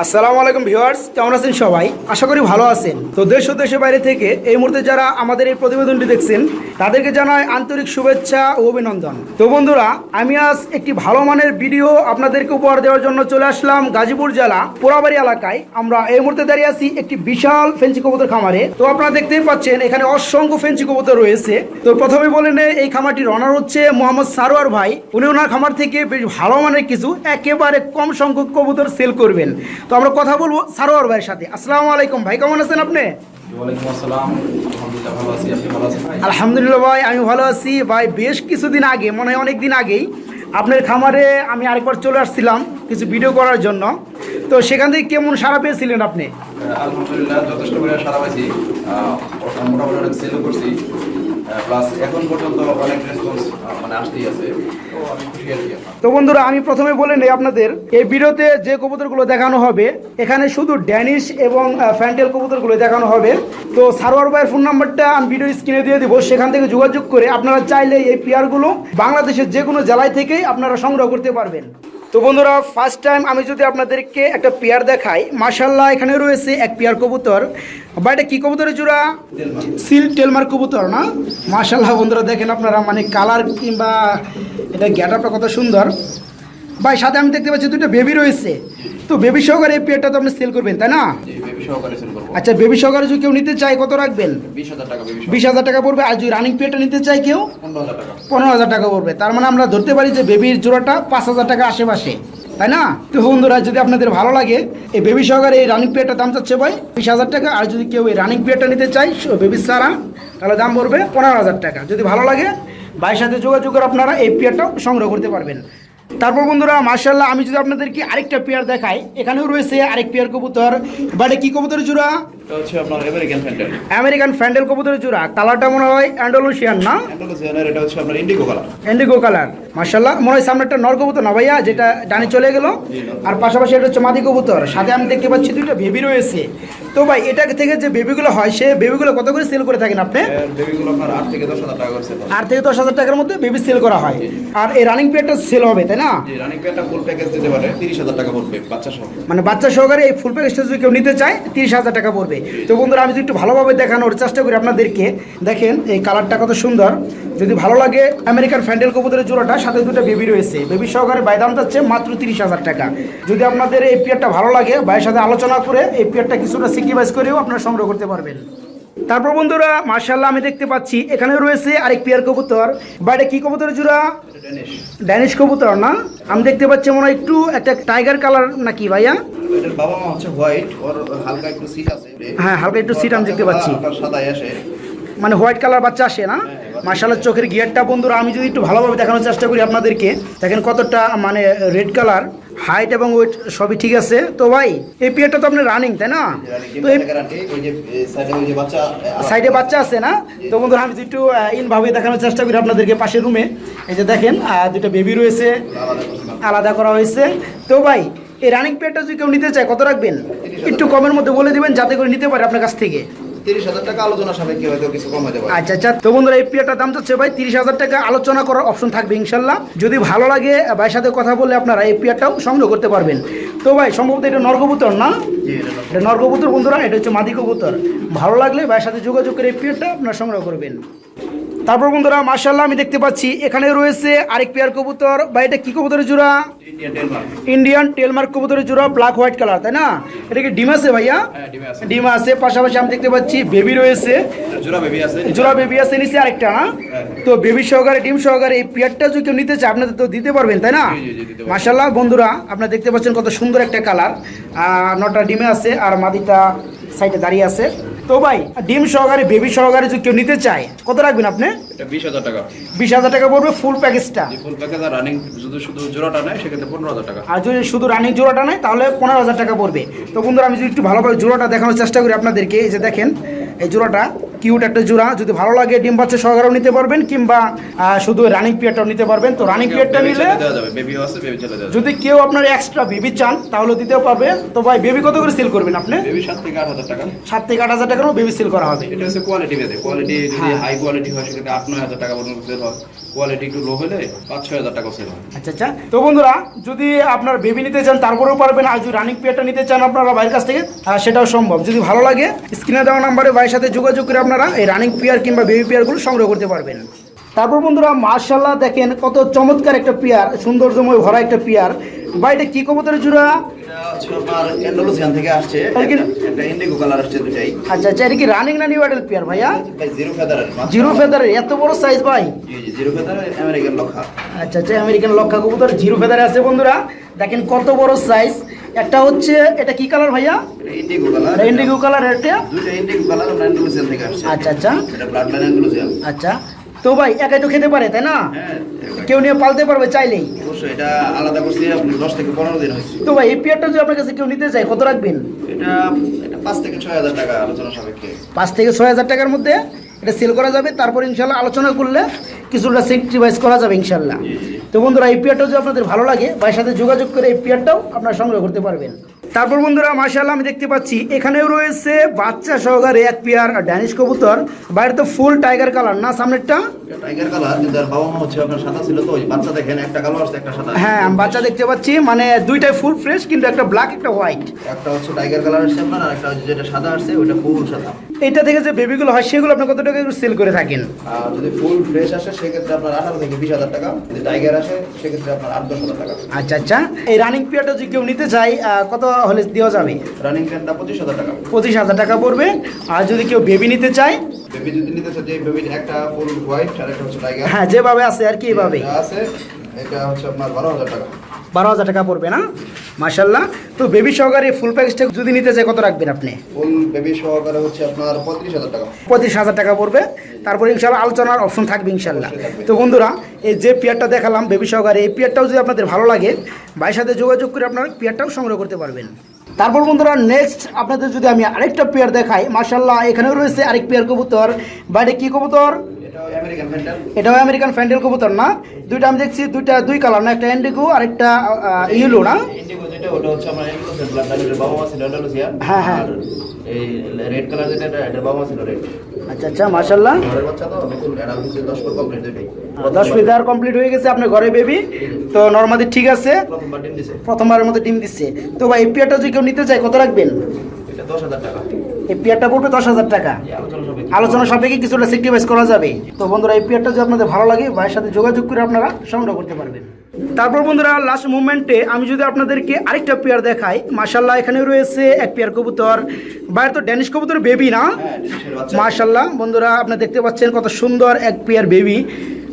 আসসালামু আলাইকুম ভিউয়ার্স, কেমন আছেন সবাই? আশা করি ভালো আছেন। তো দেশ ও দেশের বাইরে থেকে এই মুহূর্তে যারা আমাদের এই প্রতিবেদনটি দেখছেন, তাদেরকে জানাই আন্তরিক শুভেচ্ছা ও অভিনন্দন। তো বন্ধুরা, আমি আজ একটি ভালো মানের ভিডিও আপনাদেরকে উপহার দেওয়ার জন্য চলে আসলাম গাজীপুর জেলা পোড়াবাড়ি এলাকায়। আমরা এই মুহূর্তে দাঁড়িয়ে আছি একটি বিশাল ফেন্সি কবুতর খামারে। তো আপনারা দেখতেই পাচ্ছেন, এখানে অসংখ্য ফেন্সি কবুতর রয়েছে। তো প্রথমে বলে নেই, এই খামারটির অনার হচ্ছে মোহাম্মদ সারোয়ার ভাই। উনি ওনার খামার থেকে বেশ ভালো মানের কিছু একেবারে কম সংখ্যক কবুতর সেল করবেন। তো আমরা কথা বলব সারোয়ার ভাইয়ের সাথে। আসসালামু আলাইকুম ভাই কেমন আছেন আপনি? আলহামদুলিল্লাহ ভাই? আমি ভালো আছি। ভাই বেশ কিছুদিন আগে মনে হয় অনেক দিন আগেই আপনার খামারে আমি আরেকবার চলে আসছিলাম কিছু ভিডিও করার জন্য। তো সেখান থেকে কেমন সারা পেয়েছিলেন আপনি? আলহামদুলিল্লাহ যথেষ্ট পরিমাণে সারা পাইছি মোটামুটি অনেক সেলও করছি। মানে তো বন্ধুরা, আমি প্রথমে বলে নিই আপনাদের, এই ভিডিওতে যে কবুতরগুলো দেখানো হবে, এখানে শুধু ড্যানিশ এবং ফ্যান্টেল কবুতরগুলো দেখানো হবে। তো সারোয়ার ভাইয়ের ফোন নাম্বারটা আমি ভিডিও স্ক্রিনে দিয়ে দিব, সেখান থেকে যোগাযোগ করে আপনারা চাইলে এই পেয়ারগুলো বাংলাদেশের যে কোনো জেলায় থেকেই আপনারা সংগ্রহ করতে পারবেন। তো বন্ধুরা ফার্স্ট টাইম আমি যদি আপনাদেরকে একটা পেয়ার দেখাই মাসাল্লাহ এখানে রয়েছে এক পেয়ার কবুতর। বা এটা কি কবুতরের জোড়া? সিল টেলমার কবুতর, না? মাসাল্লাহ বন্ধুরা, দেখেন আপনারা মানে কালার কিংবা এটা গ্যাটাপটা কত সুন্দর। ভাই, সাথে আমি দেখতে পাচ্ছি দুটো বেবি রয়েছে। তো বেবি সহকারে এই পেয়ারটা তো আপনি সেল করবেন, তাই না? সহকারে সেল করব। আচ্ছা বেবি সহকারে যদি কেউ নিতে চায় কত রাখবেন? বিশ হাজার টাকা বেবি পড়বে আর যদি রানিং পেয়ারটা নিতে চায় কেউ? পনেরো হাজার টাকা। পড়বে। তার মানে আমরা ধরতে পারি যে বেবির জোড়াটা পাঁচ হাজার টাকা আশেপাশে। তাই না? তো বন্ধুরা যদি আপনাদের ভালো লাগে এই বেবি সহকারে এই রানিং পেয়ারটার দাম চাচ্ছে ভাই বিশ হাজার টাকা আর যদি কেউ এই রানিং পেয়ারটা নিতে চায় বেবি সারা তাহলে দাম পড়বে পনেরো হাজার টাকা। যদি ভালো লাগে ভাইয়ের সাথে যোগাযোগ করে আপনারা এই পেয়ারটাও সংগ্রহ করতে পারবেন। তারপর বন্ধুরা মার্শাল্লাহ আমি যদি আপনাদেরকে আরেকটা পেয়ার দেখাই এখানেও রয়েছে আরেক পেয়ার কবুতর বাট কি কবুতরের জোড়া? হচ্ছে আপনার আমেরিকান ফ্যান্টার আমেরিকান ফ্যান্ডেল কবুতরের জোড়া কালারটা মনে হয় অ্যান্ডোলোশিয়ান না? এটা হচ্ছে আপনার ইন্ডিগো কালার ইন্ডিগো কালার মার্শাল্লাহ মনে হয় সামনে একটা নর কবুতর না ভাইয়া যেটা ডানে চলে গেল। আর পাশাপাশি এটা হচ্ছে মাদি কবুতর। সাথে আমি দেখতে পাচ্ছি দুইটা বেবি রয়েছে। তো ভাই এটা থেকে যে বেবিগুলো হয় সে বেবিগুলো কত করে সেল করে থাকেন আপনি? আট থেকে দশ হাজার টাকার মধ্যে বেবি সেল করা হয়। আর এই রানিং পেয়ারটা সেল হবে তাই না? মানে বাচ্চা সহকারে এই ফুল প্যাকেজটা যদি কেউ নিতে চায় তিরিশ হাজার টাকা পড়বে। তো বন্ধুরা আমি যদি একটু ভালোভাবে দেখানোর চেষ্টা করি আপনাদেরকে। দেখেন এই কালারটা কত সুন্দর। যদি ভালো লাগে আমেরিকান ফ্যান্ডেল কবুতরের জোড়াটা সাথে দুটো বেবি রয়েছে। বেবি সহকারে বাই দাম যাচ্ছে মাত্র তিরিশ হাজার টাকা। যদি আপনাদের এই পিয়ারটা ভালো লাগে ভাইয়ের সাথে আলোচনা করে এই পিয়ারটা কিছুটা সিকিবাইজ করেও আপনারা সংগ্রহ করতে পারবেন। তারপর বন্ধুরা মার্শাল্লাহ আমি দেখতে পাচ্ছি এখানে রয়েছে আরেক পেয়ার কবুতর। বাইরে কি কবুতরের জোড়া এটা ড্যানিশ কবুতর না? আমি দেখতে পাচ্ছি মনে হয় একটু একটা টাইগার কালার নাকি ভাইয়া? বাবা মা হচ্ছে হোয়াইট ওর হালকা একটু সিট আছে। হ্যাঁ, হালকা একটু সিট আমি দেখতে পাচ্ছি। আসে। মানে হোয়াইট কালার বাচ্চা আসে না? মার্শালের চোখের গিয়ারটা বন্ধুরা, আমি যদি একটু ভালোভাবে দেখানোর চেষ্টা করি আপনাদেরকে। দেখেন কতটা মানে রেড কালার হাইট এবং ওয়েট সবই ঠিক আছে। তো ভাই, এই পিয়ারটা তো আপনার রানিং তাই না? তো সাইডে বাচ্চা আছে না? তো বন্ধুরা, আমি একটু ইনভাবে দেখানোর চেষ্টা করি আপনাদেরকে পাশের রুমে এই যে দেখেন দুটো বেবি রয়েছে। আলাদা করা হয়েছে। তো ভাই, এই রানিং পেয়ারটা যদি কেউ নিতে চায়, কত রাখবেন? একটু কমের মধ্যে বলে দিবেন, যাতে করে নিতে পারে আপনার কাছ থেকে। তিরিশ হাজার টাকা আলোচনা সাপেক্ষে হয়তো কিছু কম হতে আচ্ছা আচ্ছা। তো বন্ধুরা এই পেয়ারটার দাম চাচ্ছে ভাই তিরিশ হাজার টাকা আলোচনা করার অপশন থাকবে ইনশাল্লাহ। যদি ভালো লাগে ভাইয়ের সাথে কথা বলে আপনারা এই পেয়ারটাও সংগ্রহ করতে পারবেন। তো ভাই সম্ভবত এটা না? এটা বন্ধুরা এটা হচ্ছে মাদি কবুতর। ভালো লাগলে ভাইয়ের সাথে যোগাযোগ করে এই পেয়ারটা আপনারা সংগ্রহ করবেন। তারপর বন্ধুরা মার্শাল্লাহ আমি দেখতে পাচ্ছি এখানে রয়েছে আরেক পেয়ার কবুতর। বা এটা কি কবুতরের জোড়া? ইন্ডিয়ান টেলমার্ক কবুতরের জোড়া ব্ল্যাক হোয়াইট কালার তাই না? এটা কি ডিম আছে ভাইয়া? হ্যাঁ ডিম আছে পাশাপাশি আমি দেখতে পাচ্ছি বেবি রয়েছে। জোড়া বেবি আছে। নিচে আরেকটা না হ্যাঁ। তো বেবি সহকারে ডিম সহকারে এই পেয়ারটা যদি কেউ নিতে চায় আপনাদের তো দিতে পারবেন তাই না। মাসাল্লাহ বন্ধুরা আপনারা দেখতে পাচ্ছেন কত সুন্দর একটা কালার নটা ডিমে আছে আর মাদিটা সাইডে দাঁড়িয়ে আছে। তো ভাই ডিম সহকারে বেবি সহকারে যদি কেউ নিতে চায় কত রাখবেন আপনি? এটা বিশ হাজার টাকা। বিশ হাজার টাকা পড়বে ফুল প্যাকেজটা ফুল প্যাকেজ আর রানিং শুধু শুধু জোড়াটা নেয় সেক্ষেত্রে পনেরো হাজার টাকা। আর যদি শুধু রানিং জোড়াটা নেয় তাহলে পনেরো হাজার টাকা পড়বে। তো বন্ধুরা আমি যদি একটু ভালোভাবে জোড়াটা দেখানোর চেষ্টা করি আপনাদেরকে এই যে দেখেন এই জোড়াটা। কিউট একটা জোড়া। যদি ভালো লাগে ডিম বাচ্চা সহকারেও নিতে পারবেন কিংবা শুধু রানিং পিয়ারটাও নিতে পারবেন তো রানিং পিয়ারটা নিলে যদি কেউ আপনার এক্সট্রা বেবি চান তাহলে দিতেও পারবে। তো ভাই বেবি কত করে সেল করবেন আপনি? বেবি সাত থেকে আট হাজার টাকা। সাত থেকে আট হাজার টাকারও বেবি সেল করা হবে। এটা হচ্ছে কোয়ালিটি বেঁধে। কোয়ালিটি যদি হ্যাঁ। হাই কোয়ালিটি হয় সেক্ষেত্রে আট নয় হাজার টাকা পর্যন্ত সেল হয়। কোয়ালিটি একটু লো হলে পাঁচ ছয় হাজার টাকা সেল হয়। আচ্ছা আচ্ছা। তো বন্ধুরা যদি আপনার বেবি নিতে চান তারপরেও পারবেন। আর যদি রানিং পিয়ারটা নিতে চান আপনারা ভাইয়ের কাছ থেকে সেটাও সম্ভব। যদি ভালো লাগে স্ক্রিনে দেওয়া নাম্বারে ভাইয়ের সাথে যোগাযোগ করে আপনারা এই রানিং পিয়ার কিংবা বেবি পিয়ারগুলো সংগ্রহ করতে পারবেন। তারপর বন্ধুরা মার্শাল্লাহ দেখেন কত চমৎকার একটা পিয়ার সৌন্দর্যময় ভরা একটা পিয়ার বা এটা কি কবুতরের জোড়া? আপনার থেকে আসছে। ইন্ডিগো কালার আসছে দুটাই। আচ্ছা আচ্ছা এটা কি রানিং না নিউ পিয়ার ভাইয়া? জিরো ফেদারের জিরো ফেদারের এত বড় সাইজ ভাই। জিরো ফেদারের আমেরিকান লক্ষা আচ্ছা আচ্ছা আমেরিকান লক্ষা কবুতর জিরো ফেদারে আছে বন্ধুরা। দেখেন কত বড় সাইজ একটা হচ্ছে এটা কি কালার ভাইয়া? ইন্ডিগো কালার ইন্ডিগো কালার এটা? দুইটা ইন্ডিগো কালার আমরা অ্যান্ডালুসিয়ান থেকে আসছে। আচ্ছা আচ্ছা। এটা ব্লাড লাইন অ্যান্ডালুসিয়ান আচ্ছা। তো ভাই একাই তো খেতে পারে তাই না? হ্যাঁ কেউ নিয়ে পালতে পারবে চাইলেই। অবশ্যই এটা আলাদা করছি আপনি দশ থেকে পনেরো দিন হয়েছে। তো ভাই এই পেয়ারটা যদি আপনার কাছে কেউ নিতে চায় কত রাখবেন? এটা এটা পাঁচ থেকে ছয় হাজার টাকা আলোচনা সাপেক্ষে। পাঁচ থেকে ছয় হাজার টাকার মধ্যে এটা সেল করা যাবে। তারপর ইনশাল্লাহ আলোচনা করলে কিছুটা সেক্রিফাইস করা যাবে জি। তো বন্ধুরা, এই পেয়ারটাও যদি আপনাদের ভালো লাগে বা সাথে যোগাযোগ করে এই পেয়ারটাও আপনারা সংগ্রহ করতে পারবেন। তারপর বন্ধুরা মাশাআল্লাহ আমি দেখতে পাচ্ছি এখানেও রয়েছে বাচ্চা সহকারে এক পেয়ার ড্যানিশ কবুতর। বাইরে তো ফুল টাইগার কালার না সামনেরটা? টাইগার কালার কিন্তু আর বাবা মা হচ্ছে আপনার সাদা ছিল তো ওই বাচ্চা দেখেন একটা কালো আসছে একটা সাদা। হ্যাঁ আমি বাচ্চা দেখতে পাচ্ছি মানে দুইটাই ফুল ফ্রেশ কিন্তু একটা ব্ল্যাক একটা হোয়াইট একটা হচ্ছে টাইগার কালার আসছে আপনার আর একটা হচ্ছে যেটা সাদা আসছে ওটা ফুল সাদা। এটা থেকে যে বেবিগুলো হয় সেগুলো আপনি কত টাকা সেল করে থাকেন? যদি ফুল ফ্রেশ আসে সেক্ষেত্রে আপনার আঠারো থেকে বিশ হাজার টাকা। যদি টাইগার আসে সেক্ষেত্রে আপনার আট দশ হাজার টাকা। আচ্ছা আচ্ছা। এই রানিং পিয়ারটা যদি কেউ নিতে চায় আহ, কত হলে দেওয়া যাবে। রানিং ফ্যানটা পঁচিশ হাজার টাকা। পঁচিশ হাজার টাকা পড়বে। আর যদি কেউ বেবি নিতে চায় বেবি যদি নিতে চাই যে বেবির একটা ফুল হোয়াইট আর একটা হচ্ছে টাইগার হ্যাঁ যেভাবে আছে আর কি এভাবে। আছে এটা হচ্ছে আপনার বারো হাজার টাকা। বারো হাজার টাকা পড়বে না? মাসাল্লাহ তো বেবি সহকারে ফুল প্যাকেজটা যদি নিতে চাই কত রাখবেন আপনি? ফুল বেবি সহকারে হচ্ছে আপনার পঁয়ত্রিশ হাজার টাকা। পঁচিশ হাজার টাকা পড়বে। তারপরে ইনশাল্লাহ আলোচনার অপশন থাকবে ইনশাল্লাহ তো বন্ধুরা এই যে পেয়ারটা দেখালাম বেবি সহকারে এই পেয়ারটাও যদি আপনাদের ভালো লাগে ভাইয়ের সাথে যোগাযোগ করে আপনারা পেয়ারটাও সংগ্রহ করতে পারবেন। তারপর বন্ধুরা নেক্সট আপনাদের যদি আমি আরেকটা পেয়ার দেখাই মার্শাল্লাহ এখানেও রয়েছে আরেক পেয়ার কবুতর। বাইরে কি কবুতর? এটাও আমেরিকান ফ্যান্ডেল কবুতর না। দুইটা আমি দেখছি দুইটা দুই কালার না একটা ইন্ডিগো আর একটা ইয়েলো না? হ্যাঁ, হ্যাঁ। এই রেড কালার যেটা এটা বাবা ছিল রেড আচ্ছা আচ্ছা ঘরের বাচ্চা তো হচ্ছে দশ পর কমপ্লিট দুইটাই দশ ফিদার কমপ্লিট হয়ে গেছে আপনার ঘরে বেবি তো নর্মালি ঠিক আছে। প্রথমবার ডিম দিছে। প্রথমবারের মতো ডিম দিচ্ছে তো ভাই এই পেয়ারটা যদি কেউ নিতে চায় কত রাখবেন? এটা দশ হাজার টাকা। এই পেয়ারটা পড়বে দশ হাজার টাকা। আলোচনা সাপেক্ষে কিছুটা সেক্রিফাইস করা যাবে। তো বন্ধুরা এই পেয়ারটা যদি আপনাদের ভালো লাগে ভাইয়ের সাথে যোগাযোগ করে আপনারা সংগ্রহ করতে পারবেন। তারপর বন্ধুরা লাস্ট মুভমেন্টে আমি যদি আপনাদেরকে আরেকটা পেয়ার দেখাই মাশাল্লাহ এখানে রয়েছে এক পেয়ার কবুতর। বাইরে তো ড্যানিশ কবুতর বেবি না? হ্যাঁ মাশাল্লাহ বন্ধুরা আপনি দেখতে পাচ্ছেন কত সুন্দর এক পেয়ার বেবি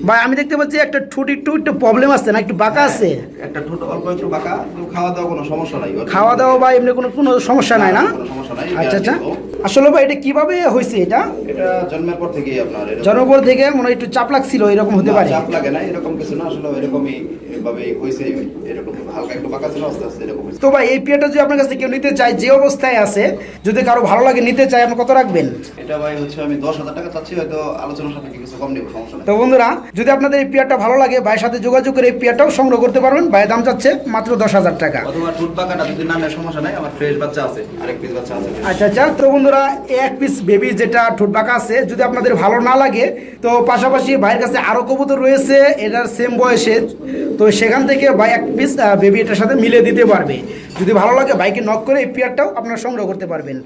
বা আমি দেখতে পাচ্ছি একটা ঠুট একটু একটু প্রবলেম আছে না? একটু বাঁকা আছে? একটা ঠোঁট অল্প একটু বাঁকা খাওয়া দাওয়া কোনো সমস্যা নাই। খাওয়া দাওয়া বা এমনি কোনো কোনো সমস্যা নাই না? আচ্ছা আচ্ছা। আসলে ভাই এটা কীভাবে হয়েছে এটা? এটা জন্মের পর থেকেই আপনার জন্মের পর থেকে মনে হয় একটু চাপ লাগছিল এরকম হতে পারে? চাপ লাগে না এরকম কিছু না আসলে এরকমই এভাবে হয়েছে এরকম হালকা একটু বাঁকা ছিল আস্তে আস্তে এরকম তো ভাই এই পেয়ারটা যদি আপনার কাছে কেউ নিতে চায় যে অবস্থায় আছে যদি কারও ভালো লাগে নিতে চায় আপনি কত রাখবেন? এটা ভাই হচ্ছে আমি দশ হাজার টাকা চাচ্ছি হয়তো আলোচনা সাপেক্ষে কিছু কম নেব সমস্যা তো বন্ধুরা যদি আপনাদের এই পেয়ারটা ভালো লাগে ভাইয়ের সাথে যোগাযোগ করে এই পেয়ারটাও সংগ্রহ করতে পারবেন। ভাইয়ের দাম চাচ্ছে মাত্র দশ হাজার টাকা। অথবা টুট বাঁকাটা যদি না নেয় সমস্যা নাই আমার ফ্রেশ বাচ্চা আছে আরেক পিস বাচ্চা আছে। আচ্ছা আচ্ছা তো বন্ধুরা এক পিস বেবি যেটা ঠোঁট বাঁকা আছে যদি আপনাদের ভালো না লাগে তো পাশাপাশি ভাইয়ের কাছে আরও কবুতর রয়েছে এটার সেম বয়সে তো সেখান থেকে ভাই এক পিস বেবি এটার সাথে মিলে দিতে পারবে। যদি ভালো লাগে বাইকে নক করে এই পেয়ারটাও আপনারা সংগ্রহ করতে পারবেন।